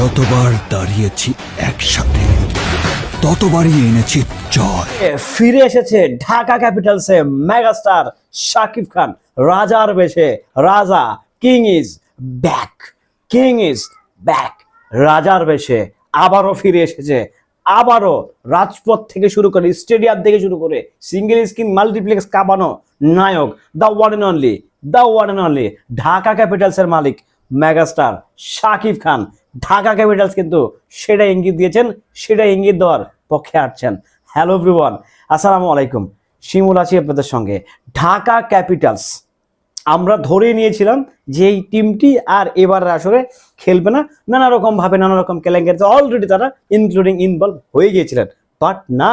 যতবার দাঁড়িয়েছি একসাথে, ততবারই এনেছি জয়। ফিরে এসেছে ঢাকা ক্যাপিটালসে মেগাস্টার শাকিব খান, রাজার বেশে। রাজা king is back king is back রাজার বেশে আবারও ফিরে এসেছে, আবারও রাজপথ থেকে শুরু করে স্টেডিয়াম থেকে শুরু করে সিঙ্গেল স্ক্রিন মাল্টিপ্লেক্স কাঁপানো নায়ক the one and only the one and only Dhaka ক্যাপিটালসের মালিক, মেগাস্টার শাকিব খান। ঢাকা ক্যাপিটালস কিন্তু সেটা ইঙ্গিত দিয়েছেন, সেটা ইঙ্গিত দেওয়ার পক্ষে আসছেন হ্যালো এভরিওয়ান আসসালামু আলাইকুম। শিমুল আছি আপনাদের সঙ্গে। ঢাকা ক্যাপিটালস, আমরা ধরে নিয়েছিলাম যে এই টিমটি আর এবার আসলে খেলবে না। নানা রকম ভাবে, নানা রকম কেলেঙ্কারিতে অলরেডি তারা ইনক্লুডিং ইনভলভ হয়ে গিয়েছিলেন। বাট না,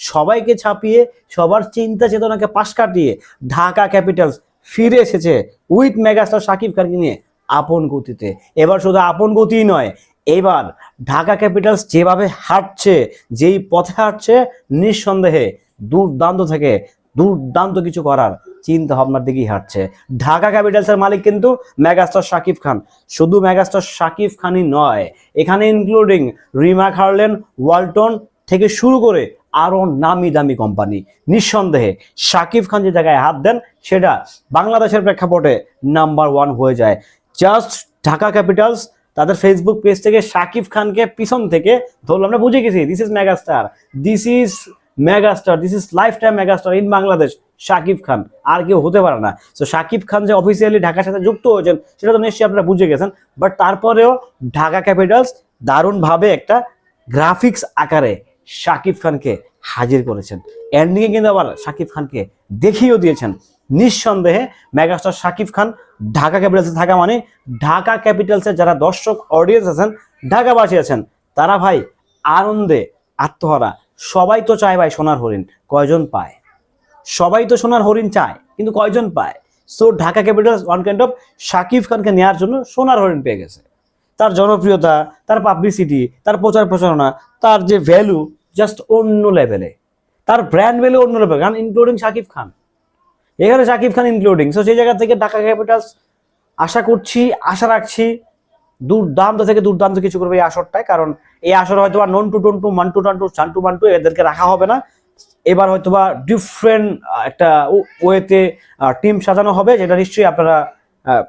সবাইকে ছাপিয়ে, সবার চিন্তা চেতনাকে পাশ কাটিয়ে ঢাকা ক্যাপিটালস ফিরে এসেছে। উইথ মেগাস্টার শাকিব খানকে নিয়ে আপন গতিতে। এবার শুধু আপন গতিই নয়, এবার ঢাকা ক্যাপিটালস যেভাবে হাঁটছে, যেই পথে হাঁটছে, নিঃসন্দেহে দুর্দান্ত থেকে দুর্দান্ত কিছু করার চিন্তা ভাবনার দিকেই হাঁটছে। ঢাকা ক্যাপিটালসের মালিক কিন্তু মেগাস্টার শাকিব খান। শুধু মেগাস্টার শাকিব খানই নয়, এখানে ইনক্লুডিং রিমা খার্লেন, ওয়ালটন থেকে শুরু করে আরও নামি দামি কোম্পানি নিঃসন্দেহে শাকিব খান যে জায়গায় হাত দেন, সেটা বাংলাদেশের প্রেক্ষাপটে নাম্বার ওয়ান হয়ে যায়। জাস্ট ঢাকা ক্যাপিটালস তাদের ফেসবুক পেজ থেকে শাকিব খানকে পিছন থেকে ধরলো আমরা বুঝে গেছি this is megastar this is megastar this is lifetime megastar in Bangladesh Shakib Khan আর কেউ হতে পারে না। তো শাকিব খান যে অফিসিয়ালি ঢাকার সাথে যুক্ত হয়েছেন, সেটা তো নিশ্চয়ই আপনারা বুঝে গেছেন। বাট তারপরেও ঢাকা ক্যাপিটালস দারুণভাবে একটা গ্রাফিক্স আকারে শাকিব খানকে হাজির করেছেন। এন্ডিংয়ে কিন্তু আবার শাকিব খানকে দেখিয়েও দিয়েছেন। নিঃসন্দেহে মেগাস্টার শাকিব খান ঢাকা ক্যাপিটালসে থাকা মানে ঢাকা ক্যাপিটালসের যারা দর্শক অডিয়েন্স আছেন, ঢাকাবাসী আছেন, তারা ভাই আনন্দে আত্মহারা। সবাই তো চায় ভাই সোনার হরিণ, কয়জন পায়? সবাই তো সোনার হরিণ চায়, কিন্তু কয়জন পায়? So Dhaka capitals one kind of Shakib খানকে নেওয়ার জন্য সোনার হরিণ পেয়ে গেছে। তার জনপ্রিয়তা, তার পাবলিসিটি তার প্রচার প্রচারণা, তার যে ভ্যালু জাস্ট অন্য লেভেলে তার ব্র্যান্ড ভ্যালু অন্য লেভেল কারণ ইনক্লুডিং শাকিব খান। এখানে শাকিব খান ইনক্লুডিং সো সেই জায়গা থেকে ঢাকা ক্যাপিটালস আশা করছি, আশা রাখছি দুর্দান্ত থেকে দুর্দান্ত কিছু করবে এই আসরটায়। কারণ এই আসর হয়তো বা নন টু টন টু মান টু টান টু চান টু মান টু এদেরকে রাখা হবে না। এবার হয়তো বা ডিফারেন্ট একটা ওয়েতে টিম সাজানো হবে, যেটা নিশ্চয়ই আপনারা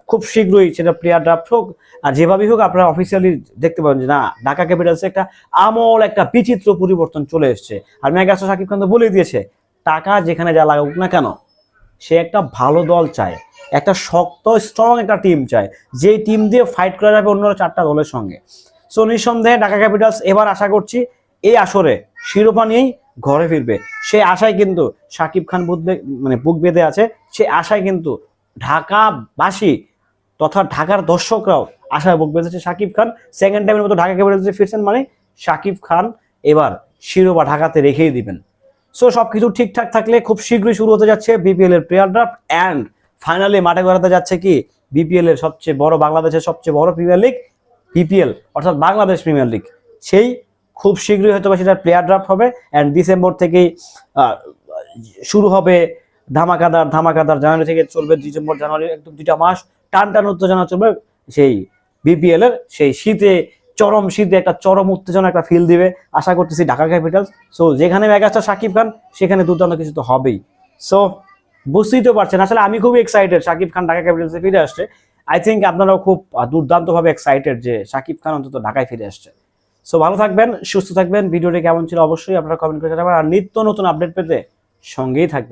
খুব শীঘ্রই সেটা প্লেয়ার ড্রাফট হোক, আর যেভাবেই হোক আপনারা অফিসিয়ালি দেখতে পাবেন যে না, ঢাকা ক্যাপিটালসে একটা আমল, একটা বিচিত্র পরিবর্তন চলে এসছে। আর মেগাস্টার সাকিব খান তো বলেই দিয়েছে, টাকা যেখানে যা লাগুক না কেন। সে একটা ভালো দল চায়, একটা শক্ত স্ট্রং একটা টিম চায় যে টিম দিয়ে ফাইট করা যাবে অন্য চারটা দলের সঙ্গে। সো নিঃসন্দেহে ঢাকা ক্যাপিটালস এবার আশা করছি এই আসরে শিরোপা নিয়েই ঘরে ফিরবে। সেই আশায় কিন্তু সাকিব খান বুধ বে- মানে বুক বেঁধে আছে, সে আশায় কিন্তু ঢাকাবাসী তথা ঢাকার দর্শকরাও আশায় বুক বেঁধেছে সাকিব খান। সেকেন্ড টাইমের মতো ঢাকা ক্যাপিটালসে ফিরছেন মানে সাকিব খান এবার শিরোপা ঢাকাতে রেখেই দিবেন। সো সবকিছু ঠিকঠাক থাকলে খুব শীঘ্রই শুরু হতে যাচ্ছে বিপিএল এর প্লেয়ার ড্রাফট অ্যান্ড ফাইনালি মাঠে গড়াতে যাচ্ছে কি বিপিএল এর সবচেয়ে বড়, বাংলাদেশের সবচেয়ে বড় প্রিমিয়ার লিগ বিপিএল অর্থাৎ বাংলাদেশ প্রিমিয়ার লিগ সেই খুব শীঘ্রই হয়তো বা সেটার প্লেয়ার ড্রাফট হবে অ্যান্ড ডিসেম্বর থেকেই শুরু হবে ধামাকাদার ধামাকাদার জানুয়ারি থেকে চলবে ডিসেম্বর জানুয়ারি একদম দুইটা মাস টান টান উত্তেজনা চলবে সেই বিপিএল এর সেই শীতে চরম শীতে একটা চরম উত্তেজনা, একটা ফিল দিবে। আশা করতেছি ঢাকা ক্যাপিটালস সো যেখানে মেগাস্টার সাকিব খান, সেখানে দুর্দান্ত কিছু তো হবেই। সো বুঝতেই তো পারছেন। আসলে আমি খুবই এক্সাইটেড সাকিব খান ঢাকা ক্যাপিটালসে ফিরে আসছে। আই থিঙ্ক আপনারাও খুব দুর্দান্তভাবে এক্সাইটেড যে সাকিব খান অন্তত ঢাকায় ফিরে আসছে। সো ভালো থাকবেন, সুস্থ থাকবেন। ভিডিওটি কেমন ছিল অবশ্যই আপনারা কমেন্ট করে জানাবেন। আর নিত্য নতুন আপডেট পেতে সঙ্গেই থাকবেন।